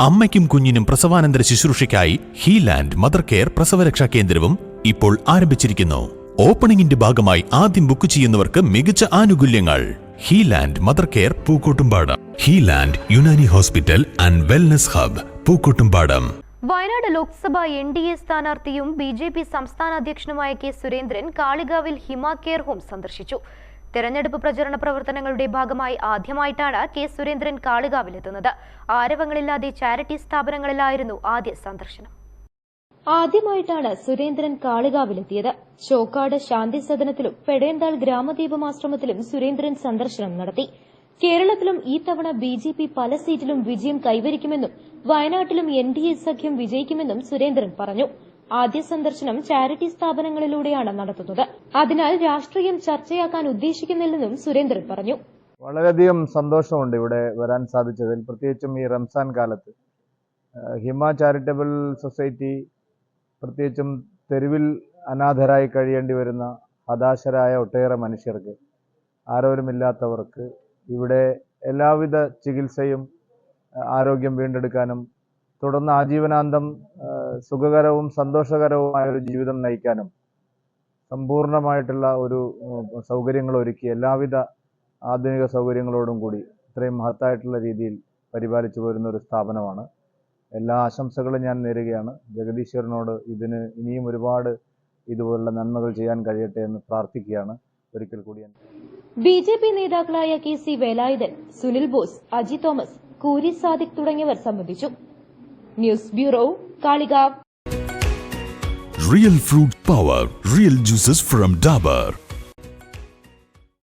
അമ്മയ്ക്കും കുഞ്ഞിനും പ്രസവാനന്തര ശുശ്രൂഷയ്ക്കായി ഹീലാൻഡ് mother care പ്രസവരക്ഷാ കേന്ദ്രവും ഇപ്പോൾ ആരംഭിച്ചിരിക്കുന്നു. ഓപ്പണിംഗിന്റെ ഭാഗമായി ആദ്യം ബുക്ക് ചെയ്യുന്നവർക്ക് മികച്ച ആനുകൂല്യങ്ങൾ. Healand mother care Pookkottumpadam. Healand Unani hospital and wellness hub Pookkottumpadam. Wayanad Lok Sabha N D A സ്ഥാനാർത്ഥിയും ബി ജെ പി സംസ്ഥാന അധ്യക്ഷനുമായ കെ സുരേന്ദ്രൻ കാളികാവിൽ ഹിമ കെയർ ഹോം സന്ദർശിച്ചു. തെരഞ്ഞെടുപ്പ് പ്രചരണ പ്രവർത്തനങ്ങളുടെ ഭാഗമായി ആദ്യമായിട്ടാണ് കെ സുരേന്ദ്രൻ കാളികാവിലെത്തുന്നത്. ആരവങ്ങളില്ലാതെ ചാരിറ്റി സ്ഥാപനങ്ങളിലായിരുന്നു ആദ്യ സന്ദർശനം. ആദ്യമായിട്ടാണ് സുരേന്ദ്രൻ കാളികാവിലെത്തിയത്. ചോക്കാട് ശാന്തി സദനത്തിലും പെടേന്താൾ ഗ്രാമദീപമാശ്രമത്തിലും സുരേന്ദ്രൻ സന്ദർശനം നടത്തി. കേരളത്തിലും ഈ തവണ ബി ജെ പി പല സീറ്റിലും വിജയം കൈവരിക്കുമെന്നും വയനാട്ടിലും എൻ ഡി എ സഖ്യം വിജയിക്കുമെന്നും സുരേന്ദ്രൻ പറഞ്ഞു. ആദ്യ സന്ദർശനം ചാരിറ്റി സ്ഥാപനങ്ങളിലൂടെയാണ് നടത്തുന്നത്. അതിനാൽ രാഷ്ട്രീയം ചർച്ചയാക്കാൻ ഉദ്ദേശിക്കുന്നില്ലെന്നും സുരേന്ദ്രൻ പറഞ്ഞു. വളരെയധികം സന്തോഷമുണ്ട് ഇവിടെ വരാൻ സാധിച്ചതിൽ. പ്രത്യേകിച്ചും ഈ റംസാൻ കാലത്ത്. ഹിമ ചാരിറ്റബിൾ സൊസൈറ്റി പ്രത്യേകിച്ചും തെരുവിൽ അനാഥരായി കഴിയേണ്ടി വരുന്ന ഹതാശരായ ഒട്ടേറെ മനുഷ്യർക്ക് ആരോരുമില്ലാത്തവർക്ക് ഇവിടെ എല്ലാവിധ ചികിത്സയും ആരോഗ്യം വീണ്ടെടുക്കാനും തുടർന്ന് ആജീവനാന്തം സുഖകരവും സന്തോഷകരവുമായ ഒരു ജീവിതം നയിക്കാനും സമ്പൂർണമായിട്ടുള്ള ഒരു സൗകര്യങ്ങൾ ഒരുക്കി എല്ലാവിധ ആധുനിക സൗകര്യങ്ങളോടും കൂടി ഇത്രയും മഹത്തായിട്ടുള്ള രീതിയിൽ പരിപാലിച്ചു പോരുന്ന ഒരു സ്ഥാപനമാണ്. എല്ലാ ആശംസകളും ഞാൻ നേരുകയാണ്. ജഗദീശ്വരനോട് ഇതിന് ഇനിയും ഒരുപാട് ഇതുപോലുള്ള നന്മകൾ ചെയ്യാൻ കഴിയട്ടെ എന്ന് പ്രാർത്ഥിക്കുകയാണ്. ഒരിക്കൽ കൂടി ബി ജെ പി നേതാക്കളായ K C Velayudhan Sunil Bose Aji Thomas Koori Sadiq തുടങ്ങിയവർ സംബന്ധിച്ചു News bureau Kalikavu Real fruit power, real juices from Dabur.